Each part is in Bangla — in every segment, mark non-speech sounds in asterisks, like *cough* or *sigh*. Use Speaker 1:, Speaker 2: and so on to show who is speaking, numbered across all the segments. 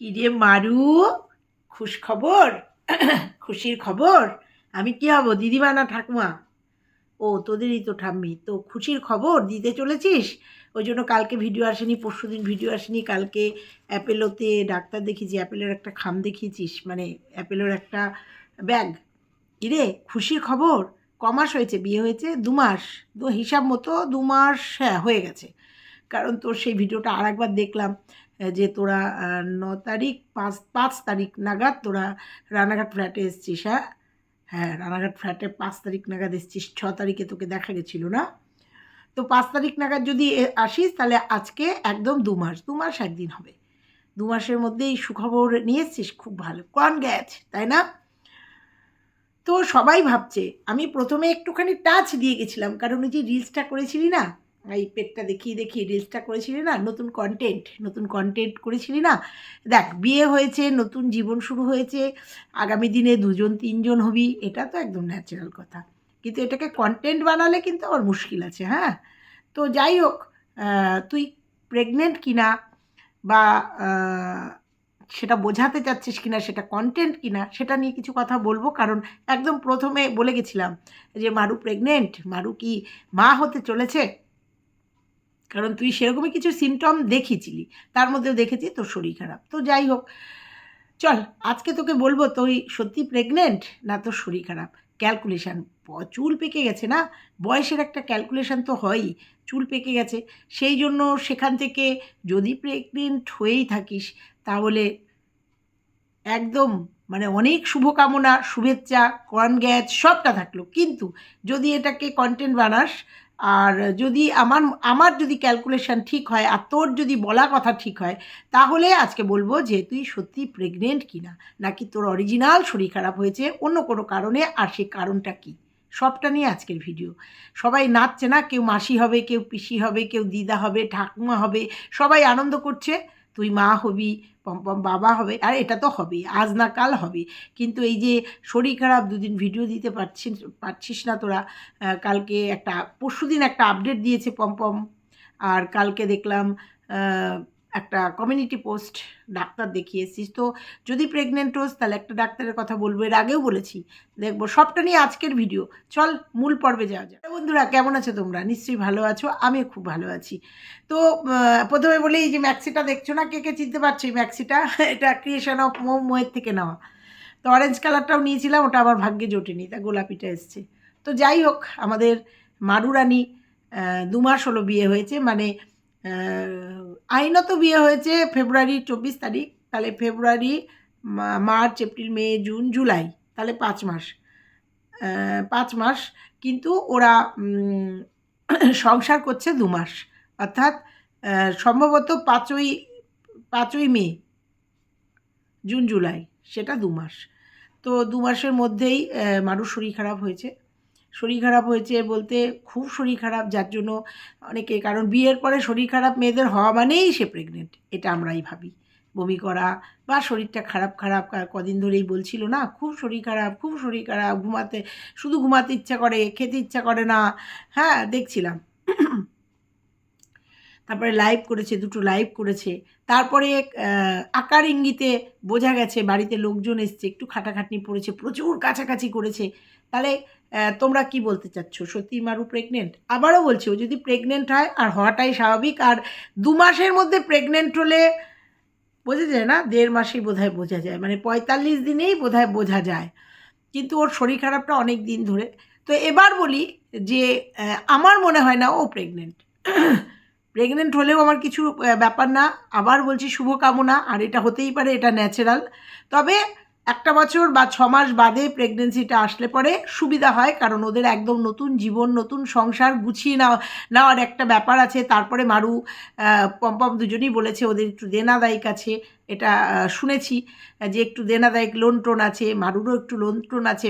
Speaker 1: রে মারু? খুশ খবর? *clears throat* খুশির খবর? আমি কি হব? দিদিমা না ঠাকুমা? ও, তোদেরই তো ঠাম্মি। তো খুশির খবর? দিতে চলেছিস? ওই জন্য কালকে ভিডিও আসেনি, পরশু দিন ভিডিও আসেনি। কালকে অ্যাপেলোতে ডাক্তার দেখিয়েছি, অ্যাপেলোর একটা খাম দেখিয়েছিস মানে অ্যাপেলোর একটা ব্যাগ। কিরে খুশির খবর? ক মাস হয়েছে? বিয়ে হয়েছে? দু মাস। দু হিসাব মতো দু মাস হ্যাঁ হয়ে গেছে। কারণ তোর সেই ভিডিওটা আর একবার দেখলাম। যে তোরা ন তারিখ, পাঁচ পাঁচ তারিখ নাগাদ তোরা রানাঘাট ফ্ল্যাটে এসছিস হ্যাঁ? হ্যাঁ রানাঘাট ফ্ল্যাটে পাঁচ তারিখ নাগাদ এসছিস, ছ তারিখে তোকে দেখা গেছিল না? তো পাঁচ তারিখ নাগাদ যদি আসিস, তাহলে আজকে একদম দু মাস দু মাস একদিন হবে। দু মাসের মধ্যেই সুখবর নিয়ে এসছিস, খুব ভালো। কন গ্যাচ তাই না? তো সবাই ভাবছে, আমি প্রথমে একটুখানি টাচ দিয়ে গেছিলাম, কারণ ওই যে রিলসটা করেছিলি না এই পেটটা দেখিয়ে দেখিয়ে রিলসটা করেছিলি না, নতুন কন্টেন্ট নতুন কন্টেন্ট করেছিলি না? দেখ, বিয়ে হয়েছে, নতুন জীবন শুরু হয়েছে, আগামী দিনে দুজন, তিনজন হবি, এটা তো একদম ন্যাচারাল কথা। কিন্তু এটাকে কন্টেন্ট বানালে কিন্তু আবার মুশকিল আছে হ্যাঁ? তো যাই হোক তুই প্রেগনেন্ট কিনা বা সেটা বোঝাতে চাচ্ছিস কিনা, সেটা কন্টেন্ট কিনা, সেটা নিয়ে কিছু কথা বলব। কারণ একদম প্রথমে বলে গেছিলাম যে, মারু প্রেগনেন্ট মারু কি মা হতে চলেছে? কারণ তুই সেরকমই কিছু সিমটম দেখিয়েছিলি তার মধ্যেও দেখেছি তোর শরীর খারাপ। তো যাই হোক, চল আজকে তোকে বলব তুই সত্যি প্রেগনেন্ট না তোর শরীর খারাপ? ক্যালকুলেশান চুল পেকে গেছে না? বয়সের একটা ক্যালকুলেশান তো হয়ই, চুল পেকে গেছে। সেই জন্য সেখান থেকে যদি প্রেগনেন্ট হয়েই থাকিস, তাহলে একদম মানে অনেক শুভকামনা, শুভেচ্ছা কনগ্যাচ সবটা থাকল। কিন্তু যদি এটাকে কন্টেন্ট বানাস আর যদি আমার আমার যদি ক্যালকুলেশন ঠিক হয় আর তোর যদি বলা কথা ঠিক হয়, তাহলে আজকে বলব যে তুই সত্যি প্রেগনেন্ট কিনা? নাকি তোর অরিজিনাল শরীর খারাপ হয়েছে? অন্য কোনো কারণে? আর সেই কারণটা কী? সবটা নিয়ে আজকের ভিডিও সবাই নাচছে না? কেউ মাসি হবে, কেউ পিসি হবে, কেউ দিদা হবে, ঠাকুমা হবে, সবাই আনন্দ করছে। তুই মা হবি বাবা হবে, আর এটা তো হবে আজ না কাল হবে। কিন্তু এই যে শরীর খারাপ, দুদিন ভিডিও দিতে পারছিস পারছিস না তোরা কালকে একটা পরশু দিন একটা আপডেট দিয়েছে পম্পম, আর কালকে দেখলাম একটা কমিউনিটি পোস্ট ডাক্তার দেখিয়ে এসেছিস তো যদি প্রেগনেন্ট হোস, তাহলে একটা ডাক্তারের কথা বলব। এর আগেও বলেছি। দেখব, সবটা নিয়ে আজকের ভিডিও চল, মূল পর্বে যাওয়া যায় বন্ধুরা, কেমন আছো তোমরা? নিশ্চয়ই ভালো আছো। আমিও খুব ভালো আছি। তো প্রথমে বলি, এই যে ম্যাক্সিটা দেখছ না? কে কে চিনতে পারছ এই ম্যাক্সিটা *laughs* এটা ক্রিয়েশন অফ মো, মোয়ের থেকে নেওয়া। তো অরেঞ্জ কালারটাও নিয়েছিলাম, ওটা আবার ভাগ্যে জোটেনি, তা গোলাপিটা এসছে। তো যাই হোক, আমাদের মারুরানি দু মাস হলো বিয়ে হয়েছে। মানে আইনত বিয়ে হয়েছে ফেব্রুয়ারি চব্বিশ তারিখ, তাহলে February March, April, May, June, July, তাহলে পাঁচ মাস। পাঁচ মাস, কিন্তু ওরা *coughs* সংসার করছে দু মাস। অর্থাৎ সম্ভবত পাঁচই পাঁচই মে, জুন, জুলাই, সেটা দু মাস। তো দু মাসের মধ্যেই মানুষ শরীর খারাপ হয়েছে। শরীর খারাপ হয়েছে বলতে খুব শরীর খারাপ, যার জন্য অনেকে, কারণ বিয়ের পরে শরীর খারাপ মেয়েদের হওয়া মানেই সে প্রেগনেন্ট এটা আমরাই ভাবি। বমি করা বা শরীরটা খারাপ খারাপ কদিন ধরেই বলছিল না, খুব শরীর খারাপ, খুব শরীর খারাপ, ঘুমাতে, শুধু ঘুমাতে ইচ্ছা করে, খেতে ইচ্ছা করে না। হ্যাঁ দেখছিলাম। তারপরে লাইভ করেছে, দুটো লাইভ করেছে। তারপরে আকার ইঙ্গিতে বোঝা গেছে, বাড়িতে লোকজন এসছে, একটু খাটাখাটনি পড়েছে, প্রচুর কাছাকাছি করেছে। তাহলে তোমরা কি বলতে চাচ্ছ? সত্যি মারু প্রেগনেন্ট আবারও বলছি, ও যদি প্রেগনেন্ট হয়, আর হওয়াটাই স্বাভাবিক, আর দু মাসের মধ্যে প্রেগনেন্ট হলে বোঝা যায় না, দেড় মাসেই বোধহয় বোঝা যায়। মানে পঁয়তাল্লিশ দিনেই বোধহয় বোঝা যায়। কিন্তু ওর শরীর খারাপটা অনেক দিন ধরে। তো এবার বলি যে আমার মনে হয় না ও প্রেগনেন্ট প্রেগনেন্ট *clears throat* হলেও আমার কিছু ব্যাপার না। আবার বলছি শুভকামনা, আর এটা হতেই পারে, এটা ন্যাচারাল তবে একটা বছর বা ছ মাস বাদে প্রেগনেন্সিটা আসলে পরে সুবিধা হয়, কারণ ওদের একদম নতুন জীবন, নতুন সংসার গুছিয়ে নেওয়া নেওয়ার একটা ব্যাপার আছে। তারপরে মারু পম্পম দুজনেই বলেছে, ওদের একটু দেনাদায়িক আছে। এটা শুনেছি, যে একটু দেনাদায়িক লোন টোন আছে, মারুরও একটু লোন টোন আছে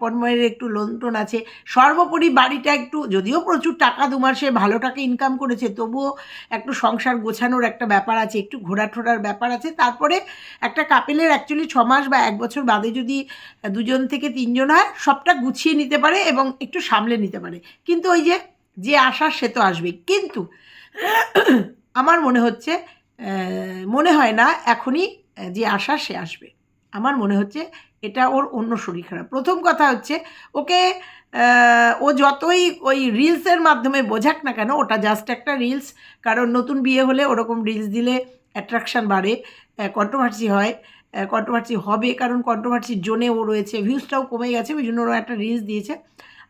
Speaker 1: পম্পমের একটু লোন টোন আছে। সর্বোপরি বাড়িটা একটু, যদিও প্রচুর টাকা দু মাসে ভালো টাকা ইনকাম করেছে, তবুও একটু সংসার গোছানোর একটা ব্যাপার আছে, একটু ঘোরা ঠোরার ব্যাপার আছে। তারপরে একটা কাপেলের অ্যাকচুয়ালি ছ মাস বা এক বছর বাদে যদি দুজন থেকে তিনজন হয়, সবটা গুছিয়ে নিতে পারে এবং একটু সামলে নিতে পারে। কিন্তু ওই যে যে আসার সে তো আসবেই। কিন্তু, আমার মনে হচ্ছে মনে হয় না এখনই যে আসার সে আসবে। আমার মনে হচ্ছে এটা ওর অন্য শরীর খারাপ। প্রথম কথা হচ্ছে, ওকে ও যতই ওই রিলসের মাধ্যমে বোঝাক না কেন, ওটা জাস্ট একটা রিলস কারণ নতুন বিয়ে হলে ওরকম রিলস দিলে অ্যাট্রাকশান বাড়ে কন্ট্রোভার্সি হয় কন্ট্রোভার্সি হবে, কারণ কন্ট্রোভার্সির জোনে ও রয়েছে ভিউজটাও কমে গেছে, ওই জন্য ও একটা রিলস দিয়েছে।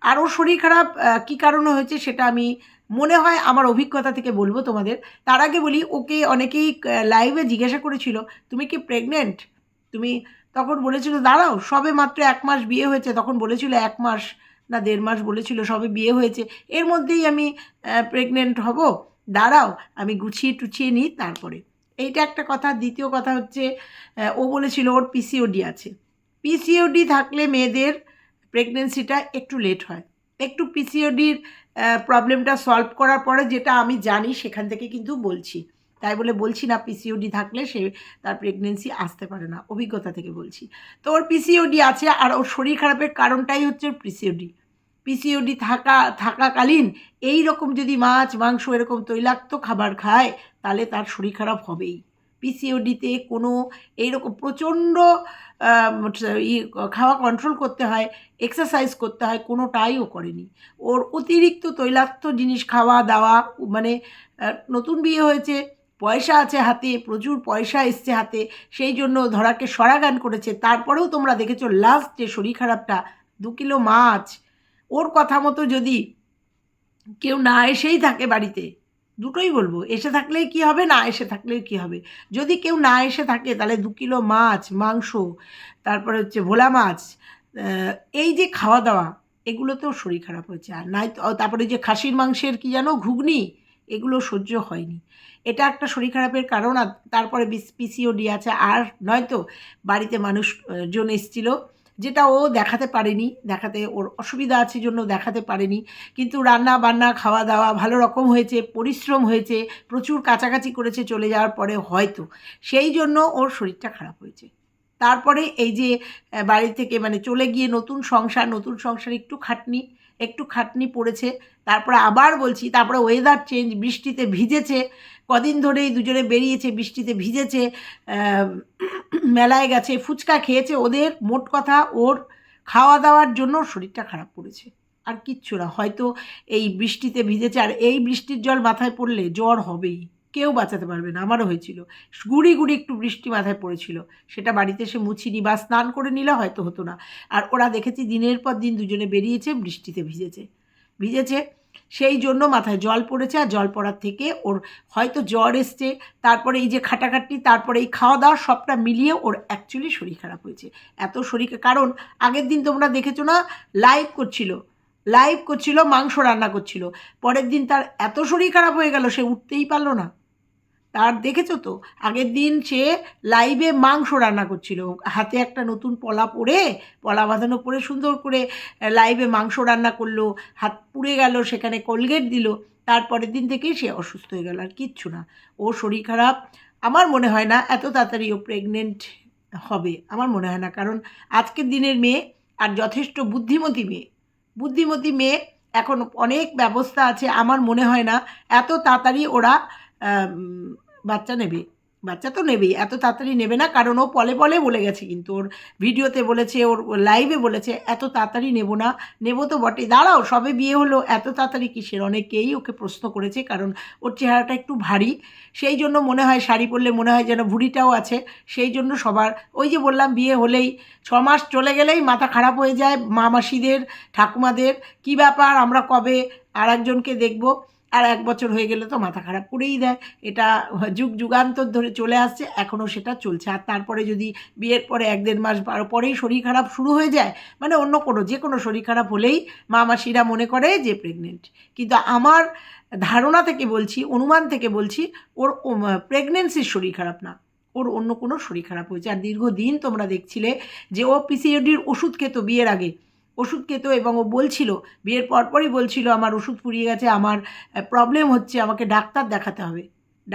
Speaker 1: আর ওর শরীর খারাপ কী কারণে হয়েছে সেটা আমি মনে হয় আমার অভিজ্ঞতা থেকে বলব তোমাদের। তার আগে বলি, ওকে অনেকেই লাইভে জিজ্ঞাসা করেছিল, তুমি কি প্রেগনেন্ট তুমি তখন বলেছিল, দাঁড়াও, সবে মাত্র এক মাস বিয়ে হয়েছে। তখন বলেছিল, এক মাস না দেড় মাস, বলেছিল, সবে বিয়ে হয়েছে। এর মধ্যেই আমি প্রেগনেন্ট হব, দাঁড়াও, আমি গুছিয়ে টুছিয়ে নিই তারপরে। এইটা একটা কথা। দ্বিতীয় কথা হচ্ছে ও বলেছিল, ওর পিসিওডি আছে। পিসিওডি থাকলে মেয়েদের প্রেগনেন্সিটা একটু লেট হয়। একটু পিসিওডির প্রবলেমটা সলভ করার পরে যেটা আমি জানি সেখান থেকে কিন্তু বলছি। তাই বলে বলছি না পিসিওডি থাকলে সে তার প্রেগনেন্সি আসতে পারে না, অভিজ্ঞতা থেকে বলছি। তো ওর পিসিওডি আছে আর ওর শরীর খারাপের কারণটাই হচ্ছে পিসিওডি পিসিওডি থাকা, থাকাকালীন এই রকম যদি মাছ, মাংস এরকম তৈলাক্ত খাবার খায়, তাহলে তার শরীর খারাপ হবেই। পিসিওডিতে কোনো এইরকম প্রচণ্ড ই, খাওয়া কন্ট্রোল করতে হয় এক্সারসাইজ করতে হয়, কোনোটাই ও করেনি। ওর অতিরিক্ত তৈলাক্ত জিনিস খাওয়া দাওয়া মানে নতুন বিয়ে হয়েছে, পয়সা আছে হাতে, প্রচুর পয়সা এসছে হাতে, সেই জন্য ধরাকে সরাগান করেছে। তারপরেও তোমরা দেখেছ লাস্ট যে শরীর খারাপটা, দু কিলো মাছ। ওর কথা মতো যদি কেউ না এসেই থাকে বাড়িতে দুটোই বলব। এসে থাকলেই কি হবে, না এসে থাকলেই কি হবে? যদি কেউ না এসে থাকে, তাহলে দু কিলো মাছ, মাংস, তারপরে হচ্ছে ভোলা মাছ এই যে খাওয়া দাওয়া এগুলোতেও শরীর খারাপ হয়েছে। আর নাই তারপরে যে খাসির মাংসের কি জানো, ঘুগনি, এগুলো সহ্য হয়নি। এটা একটা শরীর খারাপের কারণ, আর তারপরে পিসিওডি আছে। আর নয়তো বাড়িতে মানুষজন এসেছিল যেটা ও দেখাতে পারেনি, দেখাতে ওর অসুবিধা আছে জন্য দেখাতে পারেনি। কিন্তু রান্না বান্না, খাওয়া দাওয়া ভালো রকম হয়েছে, পরিশ্রম হয়েছে, প্রচুর কাছাকাছি করেছে চলে যাওয়ার পরে হয়তো। সেই জন্য ওর শরীরটা খারাপ হয়েছে। তারপরে এই যে বাড়ি থেকে মানে চলে গিয়ে নতুন সংসার নতুন সংসার একটু খাটনি একটু খাটনি পড়েছে, তারপরে আবার বলছি, তারপরে ওয়েদার চেঞ্জ বৃষ্টিতে ভিজেছে, কদিন ধরেই দুজনে বেরিয়েছে, বৃষ্টিতে ভিজেছে মেলায় গেছে, ফুচকা খেয়েছে, ওদের মোট কথা ওর খাওয়া দাওয়ার জন্য শরীরটা খারাপ পড়েছে আর কিচ্ছু না, হয়তো এই বৃষ্টিতে ভিজেছে, আর এই বৃষ্টির জল মাথায় পড়লে জ্বর হবেই। কেউ বাঁচাতে পারবে না, আমারও হয়েছিল। গুড়ি গুড়ি একটু বৃষ্টি মাথায় পড়েছিল, সেটা বাড়িতে এসে মুছিনি বা স্নান করে নিলে হয়তো হতো না। আর ওরা দেখেছি দিনের পর দিন দুজনে বেরিয়েছে, বৃষ্টিতে ভিজেছে। ভিজেছে, সেই জন্য মাথায় জল পড়েছে আর জল পড়ার থেকে ওর হয়তো জ্বর এসছে, তারপরে এই যে খাটাখাটনি, তারপরে এই খাওয়া দাওয়া সবটা মিলিয়ে ওর অ্যাকচুয়ালি শরীর খারাপ হয়েছে। এত শরীর কারণ আগের দিন তোমরা দেখেছ না লাইভ করছিল লাইভ করছিল, মাংস রান্না করছিল, পরের দিন তার এত শরীর খারাপ হয়ে গেল, সে উঠতেই পারল না। তার দেখেছ তো, আগের দিন সে লাইভে মাংস রান্না করছিল। হাতে একটা নতুন পলা পরে, পলা বাঁধানো পরে সুন্দর করে লাইভে মাংস রান্না করল, হাত পুড়ে গেল, সেখানে কোলগেট দিল। তারপরের দিন থেকেই সে অসুস্থ হয়ে গেল আর কিচ্ছু না। ও শরীর খারাপ, আমার মনে হয় না এত তাড়াতাড়ি ও প্রেগনেন্ট হবে, আমার মনে হয় না। কারণ আজকের দিনের মেয়ে আর যথেষ্ট বুদ্ধিমতী মেয়ে। বুদ্ধিমতী মেয়ে এখন অনেক ব্যবস্থা আছে, আমার মনে হয় না এত তাড়াতাড়ি ওরা বাচ্চা নেবে। বাচ্চা তো নেবেই, এত তাড়াতাড়ি নেবে না, কারণ ও পলে পলে বলে গেছে কিন্তু, ওর ভিডিওতে বলেছে, ওর লাইভে বলেছে, এত তাড়াতাড়ি নেব না, নেব তো বটে দাঁড়াও, সবে বিয়ে হলো, এত তাড়াতাড়ি কিসের? অনেকেই ওকে প্রশ্ন করেছে, কারণ ওর চেহারাটা একটু ভারী। সেই জন্য মনে হয়, শাড়ি পরলে মনে হয় যেন ভুড়িটাও আছে, সেই জন্য সবার, ওই যে বললাম, বিয়ে হলেই ছ মাস চলে গেলেই মাথা খারাপ হয়ে যায় মা মাসিদের ঠাকুমাদের, কী ব্যাপার, আমরা কবে আর একজনকে দেখব? আর এক বছর হয়ে গেলে তো মাথা খারাপ করেই দেয়। এটা যুগ যুগান্তর ধরে চলে আসছে, এখনও সেটা চলছে। আর তারপরে যদি বিয়ের পরে এক দেড় মাস পর- পরেই শরীর খারাপ শুরু হয়ে যায় মানে অন্য কোনো, যে কোনো শরীর খারাপ হলেই মা মাসিরা মনে করে যে প্রেগনেন্ট কিন্তু আমার ধারণা থেকে বলছি, অনুমান থেকে বলছি, ওর প্রেগনেন্সির শরীর খারাপ না। ওর অন্য কোনো শরীর খারাপ হয়েছে। আর দীর্ঘদিন তোমরা দেখছিলে যে ও পিসিওডির ওষুধ খেত বিয়ের আগে। ওষুধ খেত এবং ও বলছিল, বিয়ের পরপরই বলছিল, আমার ওষুধ ফুরিয়ে গেছে, আমার প্রবলেম হচ্ছে, আমাকে ডাক্তার দেখাতে হবে।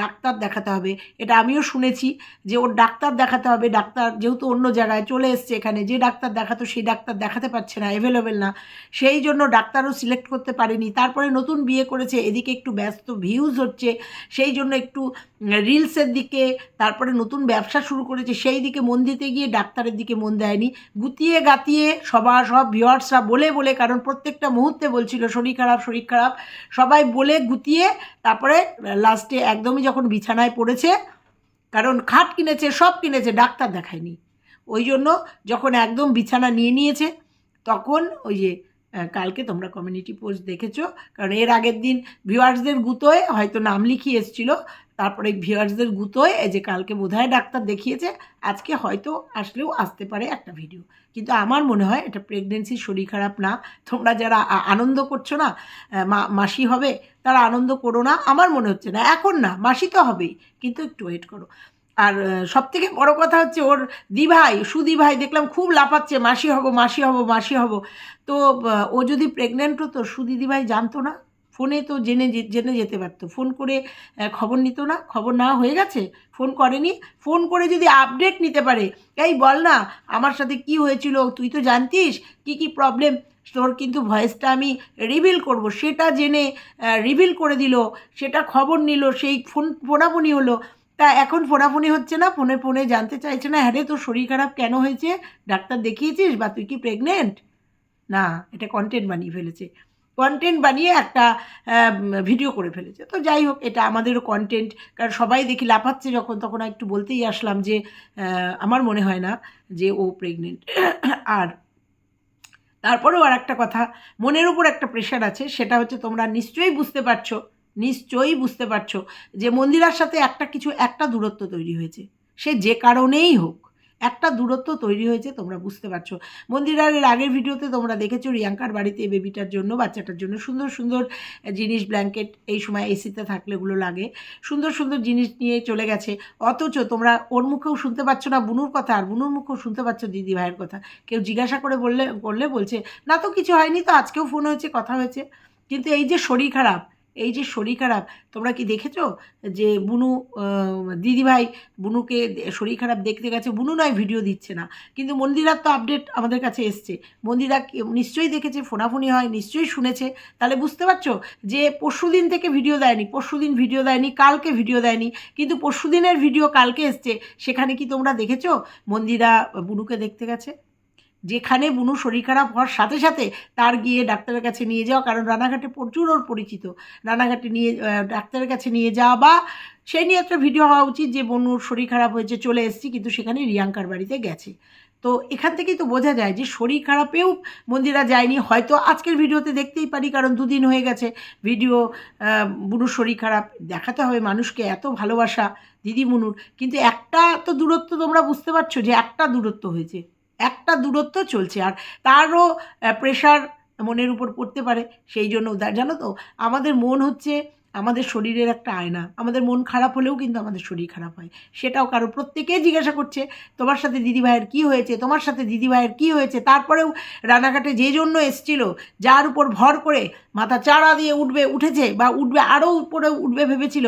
Speaker 1: ডাক্তার দেখাতে হবে। এটা আমিও শুনেছি যে ওর ডাক্তার দেখাতে হবে। ডাক্তার যেহেতু অন্য জায়গায় চলে এসছে এখানে, যে ডাক্তার দেখাতো সেই ডাক্তার দেখাতে পারছে না অ্যাভেলেবেল না। সেই জন্য ডাক্তারও সিলেক্ট করতে পারেনি। তারপরে নতুন বিয়ে করেছে, এদিকে একটু ব্যস্ত ভিউজ হচ্ছে। সেই জন্য একটু রিলসের দিকে, তারপরে নতুন ব্যবসা শুরু করেছে। সেই দিকে মন দিতে গিয়ে ডাক্তারের দিকে মন দেয়নি। গুতিয়ে গাতিয়ে সবার সব ভিওয়ার্সরা বলে বলে, কারণ প্রত্যেকটা মুহূর্তে বলছিল, শরীর খারাপ শরীর খারাপ। সবাই বলে গুতিয়ে তারপরে লাস্টে একদমই যখন বিছানায় পড়েছে, কারণ খাট কিনেছে, সব কিনেছে, ডাক্তার দেখায়নি। ওই জন্য যখন একদম বিছানা নিয়ে নিয়েছে, তখন ওই যে কালকে তোমরা কমিউনিটি পোস্ট দেখেছ, কারণ এর আগের দিন ভিউয়ার্সদের গুতোয় হয়তো নাম লিখিয়ে এসেছিল তারপরে ভিউয়ার্সদের গুতোয়, এই যে কালকে বোধহয় ডাক্তার দেখিয়েছে, আজকে হয়তো আসলেও আসতে পারে একটা ভিডিও। কিন্তু আমার মনে হয় এটা প্রেগনেন্সির শরীর খারাপ না। তোমরা যারা আনন্দ করছ না মাসি হবে, তারা আনন্দ করো না। আমার মনে হচ্ছে না, এখন না, মাসি তো হবেই, কিন্তু একটু ওয়েট করো। আর সব থেকে বড় কথা হচ্ছে ওর দিভাই, সুদিভাই দেখলাম খুব লাফাচ্ছে, মাসি হব মাসি হব মাসি হব। তো ও যদি প্রেগনেন্ট হতো, সুদিদিভাই জানতো না? ফোনে তো জেনে জেনে যেতে পারতো। ফোন করে খবর নিত না, খবর না হয়ে গেছে, ফোন করেনি। ফোন করে যদি আপডেট নিতে পারে, এই বল না, আমার সাথে কি হয়েছিল, তুই তো জানতিস, কি কি প্রবলেম তোর কিন্তু ভয়েসটা আমি রিভিল করব। সেটা জেনে রিভিল করে দিল, সেটা খবর নিল, সেই ফোন, ফোনাফোনি হলো। তা এখন ফোনাফোনি হচ্ছে না, ফোনে ফোনে জানতে চাইছে না হ্যাঁ রে তোর শরীর খারাপ কেন হয়েছে? ডাক্তার দেখিয়েছিস বা তুই কি প্রেগনেন্ট না, এটা কন্টেন্ট বানিয়ে ফেলেছে। কন্টেন্ট বানিয়ে একটা ভিডিও করে ফেলেছে। তো যাই হোক, এটা আমাদেরও কন্টেন্ট কারণ সবাই দেখি লাফাচ্ছে যখন, তখন একটু বলতেই আসলাম যে আমার মনে হয় না যে ও প্রেগনেন্ট আর তারপরেও আর একটা কথা, মনের উপর একটা প্রেশার আছে, সেটা হচ্ছে তোমরা নিশ্চয়ই বুঝতে পারছ, নিশ্চয়ই বুঝতে পারছ যে মন্দিরার সাথে একটা কিছু, একটা দূরত্ব তৈরি হয়েছে। সে যে কারণেই হোক একটা দূরত্ব তৈরি হয়েছে, তোমরা বুঝতে পারছ। মন্দিরার এর আগের ভিডিওতে তোমরা দেখেছ রিয়াঙ্কার বাড়িতে বেবিটার জন্য, বাচ্চাটার জন্য সুন্দর সুন্দর জিনিস ব্ল্যাঙ্কেট এই সময় এসিতে থাকলে ওগুলো লাগে। সুন্দর সুন্দর জিনিস নিয়ে চলে গেছে। অথচ তোমরা ওর মুখেও শুনতে পাচ্ছ না বুনুর কথা, আর বুনুর মুখেও শুনতে পাচ্ছ দিদি ভাইয়ের কথা। কেউ জিজ্ঞাসা করে বললে বললে বলছে, না তো কিছু হয়নি তো, আজকেও ফোন হয়েছে, কথা হয়েছে। কিন্তু এই যে শরীর খারাপ এই যে শরীর খারাপ, তোমরা কি দেখেছ যে বুনু দিদিভাই বুনুকে শরীর খারাপ দেখতে গেছে? বুনু নয় ভিডিও দিচ্ছে না। কিন্তু মন্দিরার তো আপডেট আমাদের কাছে এসছে। মন্দিরা নিশ্চয়ই দেখেছে, ফোনাফোনি হয়, নিশ্চয়ই শুনেছে। তাহলে বুঝতে পারছ যে পরশু দিন থেকে ভিডিও দেয়নি, পরশু দিন ভিডিও দেয়নি, কালকে ভিডিও দেয়নি। কিন্তু পরশু দিনের ভিডিও কালকে এসছে। সেখানে কি তোমরা দেখেছ মন্দিরা বুনুকে দেখতে গেছে? যেখানে বুনু শরীর খারাপ হওয়ার সাথে সাথে তার গিয়ে ডাক্তারের কাছে নিয়ে যাওয়া, কারণ রানাঘাটে প্রচুর ওর পরিচিত। রানাঘাটে নিয়ে ডাক্তারের কাছে নিয়ে যাওয়া বা সেই নিয়ে একটা ভিডিও হওয়া উচিত যে বনুর শরীর খারাপ হয়েছে, চলে এসেছি, কিন্তু সেখানে রিয়াঙ্কার বাড়িতে গেছে। তো এখান থেকেই তো বোঝা যায় যে শরীর খারাপেও মন্দিরা যায়নি। হয়তো আজকের ভিডিওতে দেখতেই পারি, কারণ দুদিন হয়ে গেছে ভিডিও বুনুর শরীর খারাপ। দেখাতে হবে মানুষকে এত ভালোবাসা দিদি মুনুর কিন্তু একটা তো দূরত্ব তোমরা বুঝতে পারছ যে একটা দূরত্ব হয়েছে। একটা দূরত্ব চলছে আর তারও প্রেশার মনের উপর পড়তে পারে, সেই জন্য জানো তো, আমাদের মন হচ্ছে আমাদের শরীরের একটা আয়না। আমাদের মন খারাপ হলেও কিন্তু আমাদের শরীর খারাপ হয়। সেটাও কারও প্রত্যেকেই জিজ্ঞাসা করছে, তোমার সাথে দিদিভাইয়ের কী হয়েছে? তোমার সাথে দিদিভাইয়ের কী হয়েছে? তারপরেও রানাঘাটে যে জন্য এসছিল, যার উপর ভর করে মাথা চাড়া দিয়ে উঠবে, উঠেছে বা উঠবে, আরও উপরে উঠবে ভেবেছিল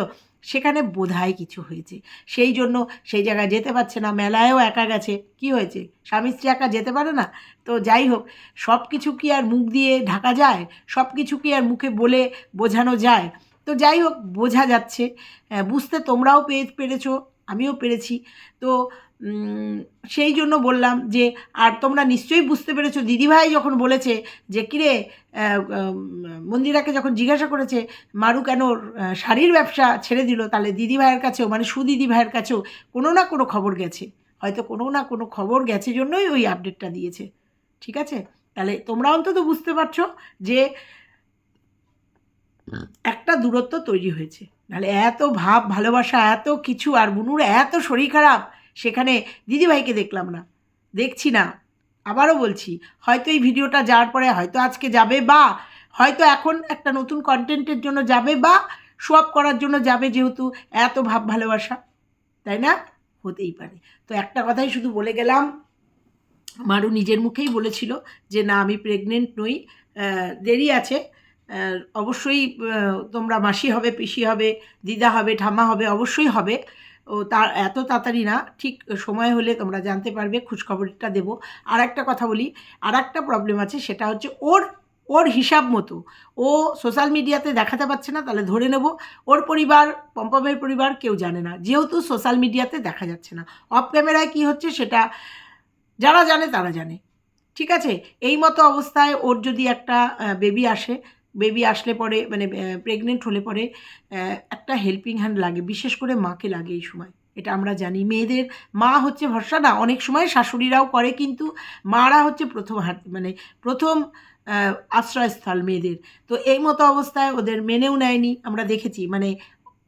Speaker 1: সেখানে বোধহয় কিছু হয়েছে। সেই জন্য সেই জায়গায় যেতে পারছে না, মেলায়ও একা গেছে। কি হয়েছে? স্বামী স্ত্রী একা যেতে পারে না? তো যাই হোক সব কিছু কি আর মুখ দিয়ে ঢাকা যায়? সব কিছু কি আর মুখে বলে বোঝানো যায়? তো যাই হোক, বোঝা যাচ্ছে। বুঝতে তোমরাও পেয়ে, পেরেছ। আমিও পেরেছি। তো সেই জন্য বললাম যে, আর তোমরা নিশ্চয়ই বুঝতে পেরেছ, দিদিভাই যখন বলেছে যে, কিরে মন্দিরাকে যখন জিজ্ঞাসা করেছে, মারু কেন শাড়ির ব্যবসা ছেড়ে দিল? তাহলে দিদিভাইয়ের কাছেও মানে সুদিদি ভাইয়ের কাছেও কোনো না কোনো খবর গেছে। হয়তো কোনো না কোনো খবর গেছে জন্যই ওই আপডেটটা দিয়েছে। ঠিক আছে? তাহলে তোমরা অন্তত বুঝতে পারছ যে, একটা দূরত্ব তৈরি হয়েছে। নাহলে এত ভাব, ভালোবাসা, এত কিছু আর বুনুর এত শরীর খারাপ, সেখানে দিদিভাইকে দেখলাম না। দেখছি না। আবারও বলছি, হয়তো এই ভিডিওটা যাওয়ার পরে হয়তো আজকে যাবে বা হয়তো এখন একটা নতুন কন্টেন্টের জন্য যাবে বা সোয়াপ করার জন্য যাবে যেহেতু এত ভাব, ভালোবাসা। তাই না? হতেই পারে। তো একটা কথাই শুধু বলে গেলাম, মারু নিজের মুখেই বলেছিল যে, না, আমি প্রেগনেন্ট নই দেরি আছে। অবশ্যই তোমরা মাসি হবে, পিসি হবে, দিদা হবে ঠামা হবে, অবশ্যই হবে। ও তার, এত তাড়াতাড়ি না, ঠিক সময় হলে তোমরা জানতে পারবে, খোঁজখবরটা দেবো। আর একটা কথা বলি আর একটা প্রবলেম আছে, সেটা হচ্ছে ওর ওর হিসাব মতো। ও সোশ্যাল মিডিয়াতে দেখাতে পারছে না, তাহলে ধরে নেব, ওর পরিবার, পম্পমের পরিবার কেউ জানে না। যেহেতু সোশ্যাল মিডিয়াতে দেখা যাচ্ছে না। অফ ক্যামেরায় কী হচ্ছে সেটা যারা জানে, তারা জানে। ঠিক আছে? এই মতো অবস্থায় ওর যদি একটা বেবি আসে বেবি আসলে পরে মানে প্রেগনেন্ট হলে পরে একটা হেল্পিং হ্যান্ড লাগে, বিশেষ করে মাকে লাগে এই সময়। এটা আমরা জানি। মেয়েদের, মা হচ্ছে ভরসা, না, অনেক সময় শাশুড়িরাও করে, কিন্তু মারা হচ্ছে প্রথম হাত মানে প্রথম আশ্রয়স্থল মেয়েদের। তো এই মতো অবস্থায় ওদের মেনেও নেয়নি, আমরা দেখেছি। মানে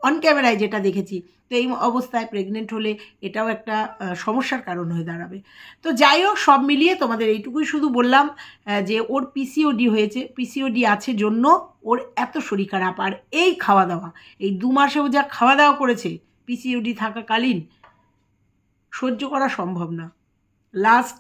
Speaker 1: অন ক্যামেরায় যেটা দেখেছি, তো এই অবস্থায় প্রেগনেন্ট হলে এটাও একটা সমস্যার কারণ হয়ে দাঁড়াবে। তো যাই হোক, সব মিলিয়ে তোমাদের এইটুকুই শুধু বললাম যে ওর পিসিওডি হয়েছে পিসিওডি আছে জন্য ওর এত শরীর খারাপ। আর এই খাওয়া দাওয়া এই দু মাসেও যা খাওয়া দাওয়া করেছে পিসিওডি থাকাকালীন, সহ্য করা সম্ভব না। লাস্ট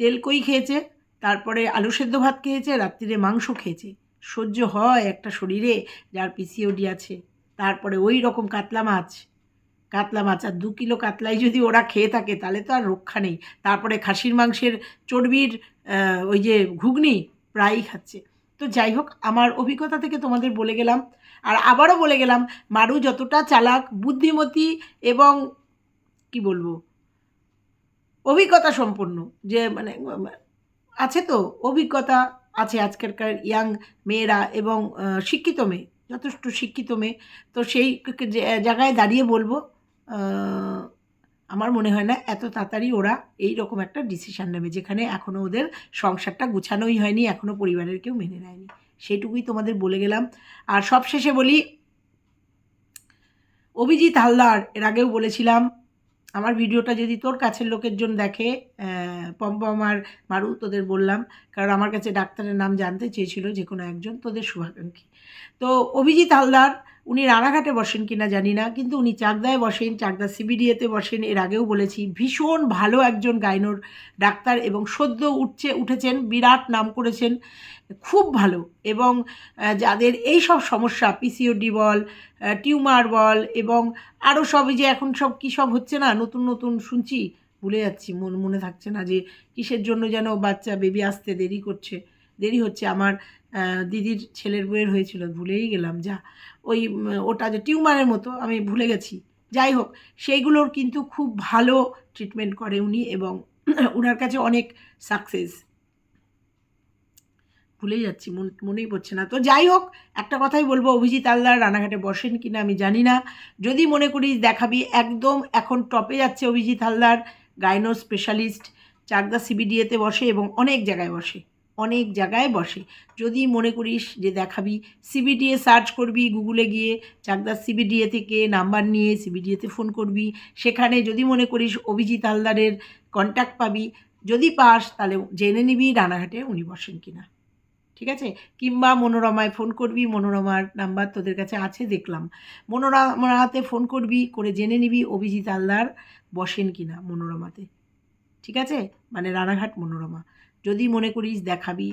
Speaker 1: তেলকই খেয়েছে, তারপরে আলু সেদ্ধ ভাত খেয়েছে, রাত্রিরে মাংস খেয়েছে। সহ্য হয় একটা শরীরে যার পিসিওডি আছে। তারপরে ওই রকম কাতলা মাছ কাতলা মাছ, আর দু কিলো কাতলাই যদি ওরা খেয়ে থাকে, তাহলে তো আর রক্ষা নেই। তারপরে খাসির মাংসের চর্বির ওই যে ঘুগনি প্রায়ই খাচ্ছে। তো যাই হোক, আমার অভিজ্ঞতা থেকে তোমাদের বলে গেলাম। আর আবারও বলে গেলাম, মারু যতটা চালাক, বুদ্ধিমতী এবং কি বলব, অভিজ্ঞতা সম্পন্ন। যে মানে আছে তো, অভিজ্ঞতা আছে আজকালকার ইয়াং মেয়েরা এবং শিক্ষিত মেয়ে। যথেষ্ট শিক্ষিত মেয়ে। তো সেই জায়গায় দাঁড়িয়ে বলব আমার মনে হয় না এত তাড়াতাড়ি ওরা এই রকম একটা ডিসিশান নেবে, যেখানে এখনও ওদের সংসারটা গুছানোই হয়নি এখনও পরিবারের কেউ মেনে নেয়নি। সেটুকুই তোমাদের বলে গেলাম। আর সবশেষে বলি, অভিজিৎ হালদার, এর আগেও বলেছিলাম আমার ভিডিওটা যদি তোর কাছের লোকের জন্য দেখে পম্পম আর মারু তোদের বললাম, কারণ আমার কাছে ডাক্তারের নাম জানতে চেয়েছিল যে কোনো একজন তোদের শুভাকাঙ্ক্ষী। তো অভিজিৎ হালদার উনি রানাঘাটে বসেন কিনা জানি না, কিন্তু উনি চাকদায় বসেন, চাকদা সিবিডিএতে বসেন, এর আগেও বলেছি, ভীষণ ভালো একজন গাইনোর ডাক্তার এবং সদ্য উঠছে, উঠেছেন, বিরাট নাম করেছেন, খুব ভালো এবং যাদের এই সব সমস্যা পিসিওডি বল টিউমার বল এবং আরও সব এই যে এখন সব কী সব হচ্ছে না, নতুন নতুন শুনছি, ভুলে যাচ্ছি, মন, মনে থাকছে না যে কিসের জন্য যেন বাচ্চা, বেবি আসতে দেরি করছে, দেরি হচ্ছে, আমার দিদির ছেলের বইয়ের হয়েছিল, ভুলেই গেলাম, যা। ওই ওটা যে টিউমারের মতো, আমি ভুলে গেছি। যাই হোক, সেইগুলোর কিন্তু খুব ভালো ট্রিটমেন্ট করে উনি এবং *clears throat* ওনার কাছে অনেক সাকসেস ভুলেই যাচ্ছি, মন, মনেই পড়ছে না। তো যাই হোক, একটা কথাই বলব, অভিজিৎ আল্লাহ রানাঘাটে বসেন কি না আমি জানি না। যদি মনে করিস, দেখাবি, একদম এখন টপে যাচ্ছে অভিজিৎ হালদার গাইনো স্পেশালিস্ট চাকদা সিবিডিএতে বসে এবং অনেক জায়গায় বসে। অনেক জায়গায় বসে। যদি মনে করিস যে দেখাবি সিবিডিএ সার্চ করবি গুগলে গিয়ে চাকদা সিবিডিএ থেকে নাম্বার নিয়ে সিবিডিএতে ফোন করবি। সেখানে যদি মনে করিস অভিজিৎ হালদারের কন্ট্যাক্ট পাবি। যদি পাস তাহলে জেনে নিবি রানাঘাটে উনি বসেন কিনা। ঠিক আছে? কিংবা মনোরমায় ফোন করবি, মনোরমার নাম্বার তোদের কাছে আছে দেখলাম। মনোরমাতে ফোন করবি, করে জেনে নিবি অভিজিৎ আলদার বসেন কিনা মনোরমাতে। ঠিক আছে? মানে রানাঘাট মনোরমা। যদি মনে করিস দেখাবি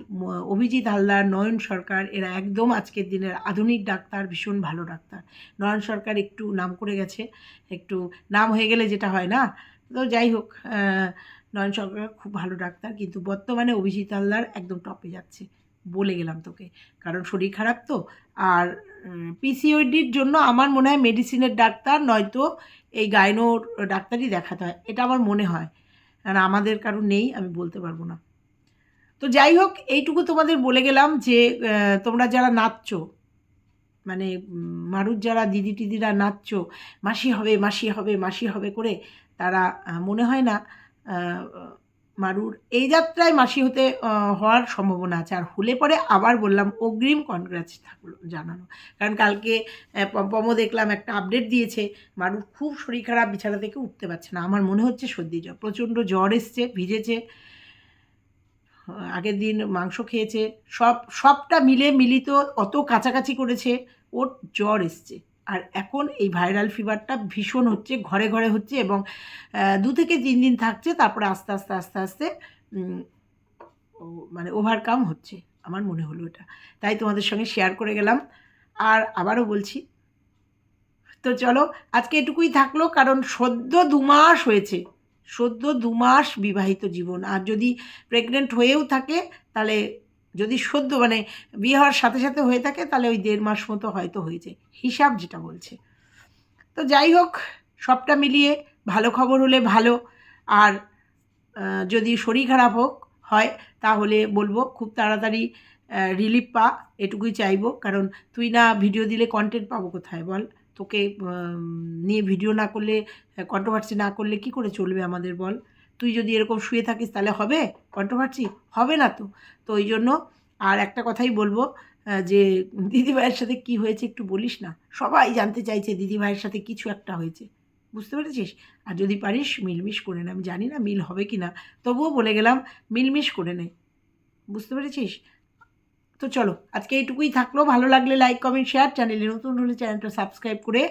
Speaker 1: অভিজিৎ হালদার, নয়ন সরকার, এরা একদম আজকের দিনের আধুনিক ডাক্তার, ভীষণ ভালো ডাক্তার। নয়ন সরকার একটু নাম করে গেছে, একটু নাম হয়ে গেলে যেটা হয় না? তো যাই হোক নয়ন সরকার খুব ভালো ডাক্তার, কিন্তু বর্তমানে অভিজিৎ হালদার একদম টপে যাচ্ছে বলে গেলাম তোকে। কারণ শরীর খারাপ তো, আর পিসিওডির জন্য আমার মনে হয় মেডিসিনের ডাক্তার, নয়তো এই গাইনোর ডাক্তারই দেখাতে হয়, এটা আমার মনে হয়। আর আমাদের কারণ নেই, আমি বলতে পারব না। তো যাই হোক এইটুকু তোমাদের বলে গেলাম যে তোমরা যারা নাচছো মানে মারুর যারা, দিদি টিদিরা নাচছো, মাসি হবে মাসি হবে মাসি হবে করে, তারা মনে হয় না মারুর এই যাত্রায় মাসি হতে হওয়ার সম্ভাবনা আছে। আর হলে পরে আবার বললাম, অগ্রিম কনগ্রাচ থাকল জানানো। কারণ কালকে পম্পমও দেখলাম একটা আপডেট দিয়েছে, মারুর খুব শরীর খারাপ, বিছানা থেকে উঠতে পারছে না। আমার মনে হচ্ছে সর্দি জ্বর। প্রচণ্ড জ্বর এসছে, ভিজেছে। আগের দিন মাংস খেয়েছে, সব, সবটা মিলে মিলিত অত কাছাকাছি করেছে, ওর জ্বর এসছে। আর এখন এই ভাইরাল ফিভারটা ভীষণ হচ্ছে, ঘরে ঘরে হচ্ছে এবং দু থেকে তিন দিন থাকছে, তারপরে আস্তে আস্তে আস্তে আস্তে মানে ওভারকাম হচ্ছে, আমার মনে হলো এটা। তাই তোমাদের সঙ্গে শেয়ার করে গেলাম। আর আবারও বলছি, তো চলো, আজকে এটুকুই থাকল, কারণ সদ্য দু মাস হয়েছে সদ্য দু মাস বিবাহিত জীবন। আর যদি প্রেগনেন্ট হয়েও থাকে, তাহলে যদি সদ্য মানে বিয়ে হওয়ার সাথে সাথে হয়ে থাকে, তাহলে ওই দেড় মাস মতো হয়তো হয়েছে। হিসাব যেটা বলছে। তো যাই হোক, সবটা মিলিয়ে ভালো খবর হলে ভালো। আর যদি শরীর খারাপ হোক, হয়, তাহলে বলব খুব তাড়াতাড়ি রিলিফ পা, এটুকুই চাইব। কারণ তুই না ভিডিও দিলে কন্টেন্ট পাবো কোথায় বল? তোকে নিয়ে ভিডিও না করলে কন্ট্রোভার্সি না করলে কি করে চলবে আমাদের বল? তুই যদি এরকম শুয়ে থাকিস তাহলে হবে? কন্ট্রোভার্সি হবে না তো। তো ওই জন্য আর একটা কথাই বলব যে দিদিভাইয়ের সাথে কি হয়েছে একটু বলিস না। সবাই জানতে চাইছে দিদিভাইয়ের সাথে কিছু একটা হয়েছে। বুঝতে পেরেছিস? আর যদি পারিস মিলমিশ করে নে। আমি জানি না মিল হবে কি না তবুও বলে গেলাম, মিলমিশ করে নে। বুঝতে পেরেছিস? তো চলো, আজকে এইটুকুই থাকল। ভালো লাগলে লাইক কমেন্ট শেয়ার চ্যানেলে নতুন হলে চ্যানেলটা সাবস্ক্রাইব করে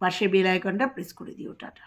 Speaker 1: পাশে বেল আইকনটা প্রেস করে দিও, টাটা।